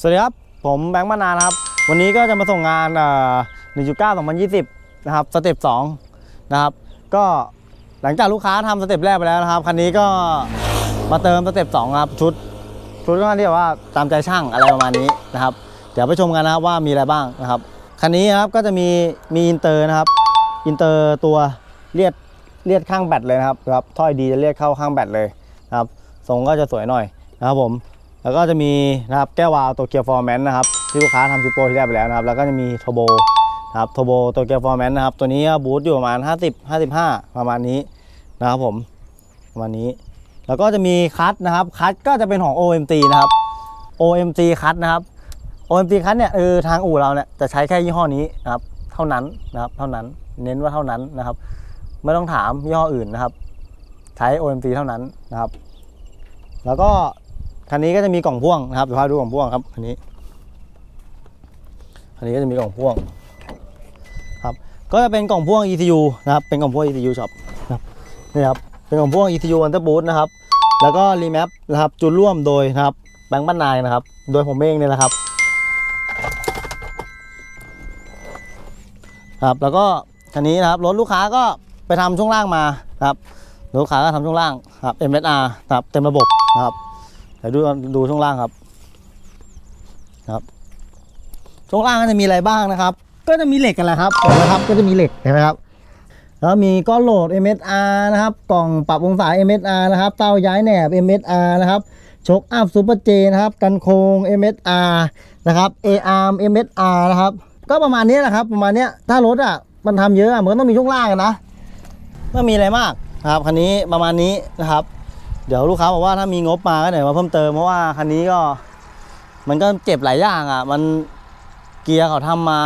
สวัสดีครับ ผมแบงค์มานานครับ วันนี้ก็จะมาส่งงาน1.9 2020 นะครับ สเต็ป2นะครับ ก็หลังจากลูกค้าทำสเต็ปแรกไปแล้วนะครับ คันนี้ก็มาเติมสเต็ป2ครับ ชุด ชุดก็เรียกว่าตามใจช่างอะไรประมาณนี้นะครับ เดี๋ยวไปชมกันนะครับว่ามีอะไรบ้างนะครับ คันนี้ครับก็จะมีมีอินเตอร์นะครับ อินเตอร์ตัวเลียดเลียดข้างแบตเลยนะครับครับถ้อยดีจะเลียดเข้าข้างแบตเลยนะครับ ทรงก็จะสวยหน่อยนะครับผม แล้วก็จะมีนะครับแก้ววาล์วตัวเกียร์ฟอร์แมนนะครับที่ลูกค้าทำซิปโปที่แรกไปแล้วนะครับ แล้วก็จะมีโทโบนะครับโทโบตัวเกียร์ฟอร์แมนนะครับ ตัวนี้บูทอยู่ประมาณ 50 55 ประมาณนี้นะครับผมประมาณนี้ แล้วก็จะมีคัทนะครับคัทก็จะเป็นของ OMT นะครับ OMT คัทนะครับ OMT คัทเนี่ยเออทางอู่เราเนี่ยจะใช้แค่ยี่ห้อนี้นะครับ เท่านั้นนะครับ เท่านั้นเน้นว่าเท่านั้นนะครับ ไม่ต้องถามยี่ห้ออื่นนะครับ ใช้ OMT เท่านั้นนะครับ แล้วก็ คันนี้ก็จะมีกล่องพ่วงนะครับเดี๋ยวพาดูกล่องพ่วงครับคันนี้คันนี้ก็จะมีกล่องพ่วงครับก็จะเป็นกล่องพ่วง ECU นะครับเป็นกล่องพ่วง ECU shop นะครับนี่ครับเป็นกล่องพ่วง ECU Under Boot นะครับแล้วก็รีแมปนะครับจุดร่วมโดยนะครับแบงค์บ้านนายนะครับ โดยผมเองเนี่ยแหละครับครับแล้วก็คันนี้นะครับรถลูกค้าก็ไปทำช่วงล่างมานะครับลูกค้าก็ทำช่วงล่างครับ MSR นะครับเต็มระบบนะครับ เดี๋ยวดูดูช่วงล่างครับครับ ช่วงล่างก็จะมีอะไรบ้างนะครับ ก็จะมีเหล็กกันแหละครับเห็นไหมครับ ก็จะมีเหล็กเห็นไหมครับ แล้วมีก้อนโหลด MSR นะครับ กล่องปรับองศา MSR นะครับ เต้าย้ายแหนบ MSR นะครับชกอัพซูเปอร์เจนะครับ กันโคง MSR นะครับ ARM MSR นะครับ ก็ประมาณนี้แหละครับ ประมาณนี้ถ้ารถอะ มันทำเยอะอะมันก็ต้องมีช่วงล่างอะนะไม่มีอะไรมากนะครับ คันนี้ประมาณนี้นะครับ เดี๋ยวลูกค้าบอกว่าถ้ามีงบมาก็เดี๋ยวมาเพิ่มเติมเพราะว่าคันนี้ก็ มันก็เจ็บหลายอย่างอะ มันเกียร์เขาทำมา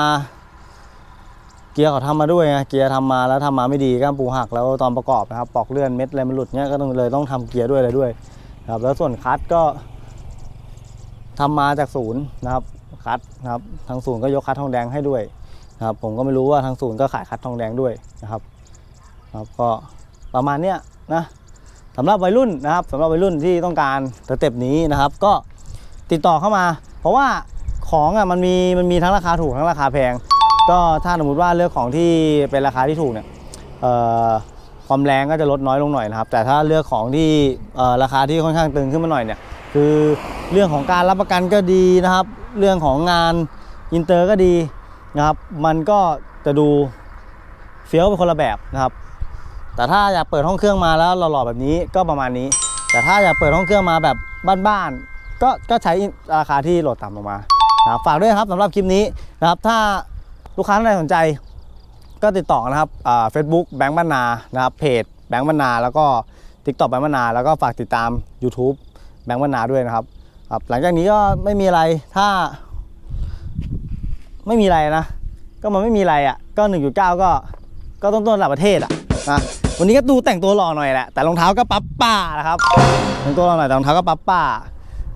เกียร์เขาทำมาด้วยไงเกียร์ทำมาแล้วทำมาไม่ดีก้ามปูหักแล้วตอนประกอบนะครับปอกเลื่อนเม็ดอะไรมันหลุดเนี้ยก็ต้องเลยต้องทำเกียร์ด้วยอะไรด้วยนะครับแล้วส่วนคัทก็ทำมาจากศูนย์นะครับคัทนะครับทางศูนย์ก็ยกคัททองแดงให้ด้วยนะครับผมก็ไม่รู้ว่าทางศูนย์ก็ขายคัททองแดงด้วยนะครับ ครับก็ประมาณเนี้ยนะ สำหรับวัยรุ่นนะครับสำหรับวัยรุ่นที่ต้องการสเต็ปนี้นะครับ ก็ติดต่อเข้ามา เพราะว่าของอะมันมีมันมีทั้งราคาถูกทั้งราคาแพง ก็ถ้าสมมติว่าเลือกของที่เป็นราคาที่ถูกเนี่ยความแรงก็จะลดน้อยลงหน่อยนะครับ แต่ถ้าเลือกของที่ราคาที่ค่อนข้างตึงขึ้นมาหน่อยเนี่ยคือเรื่องของการรับประกันก็ดีนะครับ เรื่องของงานอินเตอร์ก็ดีนะครับ มันก็จะดูเฟี้ยวเป็นคนละแบบนะครับ แต่ถ้าอยากเปิดห้องเครื่องมาแล้วหล่อๆแบบนี้ก็ประมาณนี้ แต่ถ้าอยากเปิดห้องเครื่องมาแบบบ้านๆก็ก็ใช้ราคาที่โหลดต่ำลงมานะฝากด้วยครับสำหรับคลิปนี้นะครับถ้าลูกค้าท่านใดสนใจ ก็ติดต่อนะครับเฟซบุ๊กแบงค์บ้านนานะครับเพจแบงค์บ้านนาแล้วก็ t ิ k t o k แบงค์บ้านนาแล้วก็ฝากติดตาม YouTube แบงค์บ้านนาด้วยนะครับครับหลังจากนี้ก็ไม่มีอะไรถ้า ไม่มีอะไรนะ ก็มันไม่มีอะไรอะก็ 1.9 ก็ก็ต้นต้นๆระดับประเทศอะนะ วันนี้ก็ดูแต่งตัวหล่อหน่อยแหละ แต่รองเท้าก็ปั๊บป้านะครับแต่งตัวหล่อหน่อยแต่รองเท้าก็ปั๊บป้า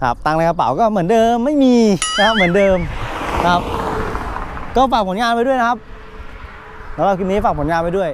ครับ ตังในกระเป๋าก็เหมือนเดิมไม่มีนะครับเหมือนเดิมครับ ก็ฝากผลงานไปด้วยนะครับ แล้วคลิปนี้ฝากผลงานไปด้วย